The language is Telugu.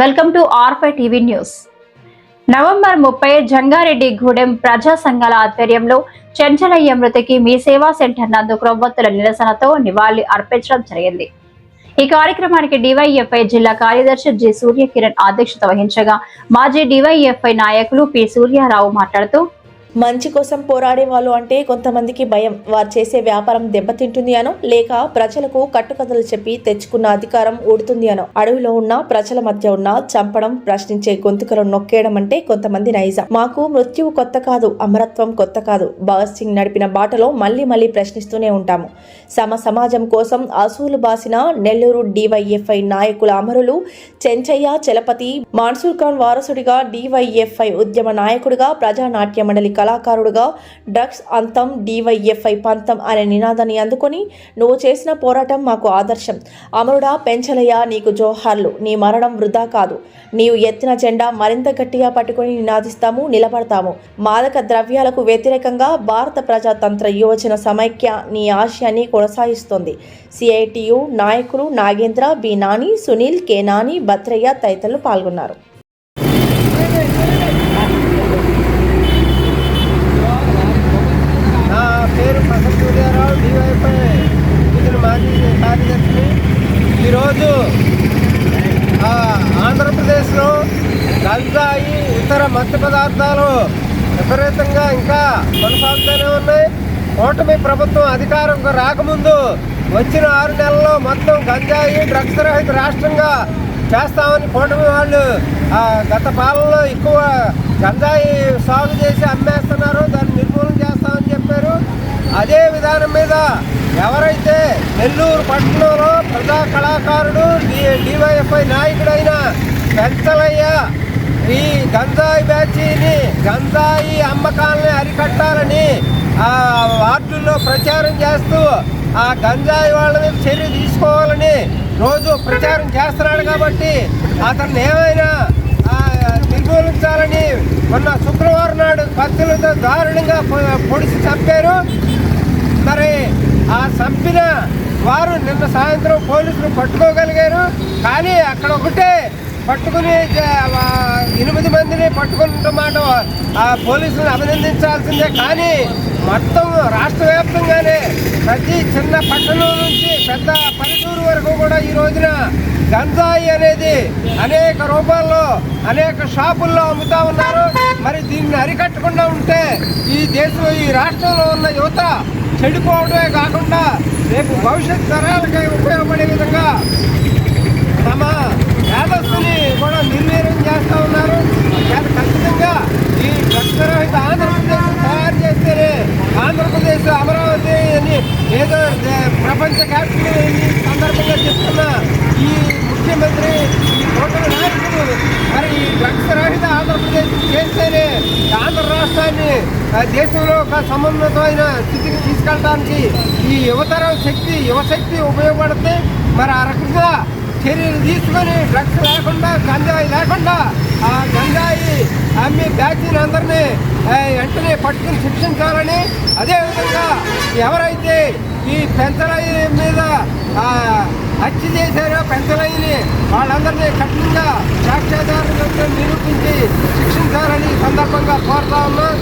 వెల్కమ్ టు ఆర్ఫై టీవీ న్యూస్. నవంబర్ ముప్పై జంగారెడ్డి గూడెం ప్రజా సంఘాల ఆధ్వర్యంలో చెంచలయ్య మృతికి మీ సేవా సెంటర్ నందు క్రొవ్వొత్తుల నిరసనతో నివాళి అర్పించడం జరిగింది. ఈ కార్యక్రమానికి డివైఎఫ్ఐ జిల్లా కార్యదర్శి జి సూర్యకిరణ్ అధ్యక్షత వహించగా మాజీ డివైఎఫ్ఐ నాయకులు పి సూర్యారావు మాట్లాడుతూ మంచి కోసం పోరాడే వాళ్ళు అంటే కొంతమందికి భయం. వారు చేసే వ్యాపారం దెబ్బతింటుంది అనో లేక ప్రజలకు కట్టుకథలు చెప్పి తెచ్చుకున్న అధికారం ఊడుతుంది అనో. అడవిలో ఉన్న ప్రజల మధ్య ఉన్న చంపడం ప్రశ్నించే గొంతుకలు నొక్కేయడం అంటే కొంతమంది నైజం. మాకు మృత్యువు కొత్త కాదు అమరత్వం కొత్త కాదు. భగత్ సింగ్ నడిపిన బాటలో మళ్ళీ మళ్ళీ ప్రశ్నిస్తూనే ఉంటాము. సమ సమాజం కోసం అసూలు బాసిన నెల్లూరు డివైఎఫ్ఐ నాయకుల అమరులు చెంచయ్య చలపతి మాన్సూర్ ఖాన్ వారసుడిగా డివైఎఫ్ఐ ఉద్యమ నాయకుడిగా ప్రజానాట్య మండలి కళాకారుడుగా డ్రగ్స్ అంతం డివైఎఫ్ఐ పంతం అనే నినాదాన్ని అందుకొని నువ్వు చేసిన పోరాటం మాకు ఆదర్శం. అమరుడా పెంచలయ్య నీకు జోహార్లు. నీ మరణం వృధా కాదు. నీవు ఎత్తిన జెండా మరింత గట్టిగా పట్టుకొని నినాదిస్తాము నిలబడతాము. మాదక ద్రవ్యాలకు వ్యతిరేకంగా భారత ప్రజాతంత్ర యువజన సమైక్య నీ ఆశయాన్ని కొనసాగిస్తోంది. సిఐటియు నాయకులు నాగేంద్ర బి నాని సునీల్ కె నాని భద్రయ్య తదితరులు పాల్గొన్నారు. ఈరోజు ఆంధ్రప్రదేశ్లో గంజాయి ఇతర మత్తు పదార్థాలు విపరీతంగా ఇంకా కొనసాగుతూనే ఉన్నాయి. కూటమి ప్రభుత్వం అధికారంకు రాకముందు వచ్చిన ఆరు నెలల్లో మొత్తం గంజాయి డ్రగ్స్ రహిత రాష్ట్రంగా చేస్తామని కూటమి వాళ్ళు గత పాలనలో ఎక్కువ గంజాయి సాగు చేసి అమ్మేస్తున్నారు. దాన్ని నిర్మూలన చేస్తామని చెప్పారు. అదే విధానం మీద ఎవరైతే నెల్లూరు పట్టణంలో ప్రజా కళాకారుడు డి డివైఎఫ్ఐ నాయకుడైన పెంచలయ్య ఈ గంజాయి బ్యాచీని గంజాయి అమ్మకాలని అరికట్టాలని ఆ వార్డుల్లో ప్రచారం చేస్తూ ఆ గంజాయి వాళ్ళ మీద చర్య తీసుకోవాలని రోజు ప్రచారం చేస్తున్నాడు కాబట్టి అతన్ని ఏమైనా నిర్మూలించాలని మొన్న శుక్రవారం నాడు కత్తులతో దారుణంగా పొడిచి చంపారు. మరి ఆ చంపిన వారు నిన్న సాయంత్రం పోలీసులు పట్టుకోగలిగారు. కానీ అక్కడ ఒకటే పట్టుకుని ఎనిమిది మందిని పట్టుకున్నమాట ఆ పోలీసులను అభినందించాల్సిందే. కానీ మొత్తం రాష్ట్ర వ్యాప్తంగానే ప్రతి చిన్న పట్టణం నుంచి పెద్ద పల్లెటూరు వరకు కూడా ఈ రోజున గంజాయి అనేది అనేక రూపాల్లో అనేక షాపుల్లో అమ్ముతా ఉన్నారు. మరి దీన్ని అరికట్టకుండా ఉంటే ఈ దేశం ఈ రాష్ట్రంలో ఉన్న యువత చెడిపోవడమే కాకుండా రేపు భవిష్యత్ తరాలకై ఉపయోగపడే విధంగా తమ మేధస్సుని కూడా నిర్వీర్యం చేస్తూ ఉన్నారు. ఖచ్చితంగా ఈ రక్తరహిత ఆంధ్రప్రదేశ్ తయారు చేస్తేనే ఆంధ్రప్రదేశ్ అమరావతి అని ఏదో ప్రపంచ క్యాపిటల్ సందర్భంగా చెప్తున్న ఈ ముఖ్యమంత్రి ఈ కూటమి నాయకులు మరి ఈ డ్రగ్స్ రహిత ఆంధ్రప్రదేశ్ చేస్తేనే ఆంధ్ర రాష్ట్రాన్ని ఆ, దేశంలో ఒక సమున్నతమైన స్థితికి తీసుకెళ్ళడానికి ఈ యువతరం శక్తి యువశక్తి ఉపయోగపడితే మరి ఆ రకంగా చర్యలు తీసుకొని డ్రగ్స్ లేకుండా గంజాయి లేకుండా ఆ గంజాయి అమ్మి బ్యాచీని అందరినీ వెంటనే పట్టుకుని శిక్షించాలని అదేవిధంగా ఎవరైతే ఈ పెంచరాయి మీద హత్య చేశారో పెంచరాయిని వాళ్ళందరినీ కఠినంగా సాక్ష్యాధారంగా నిరూపించి శిక్షించాలని సందర్భంగా కోరుతా ఉన్నాం.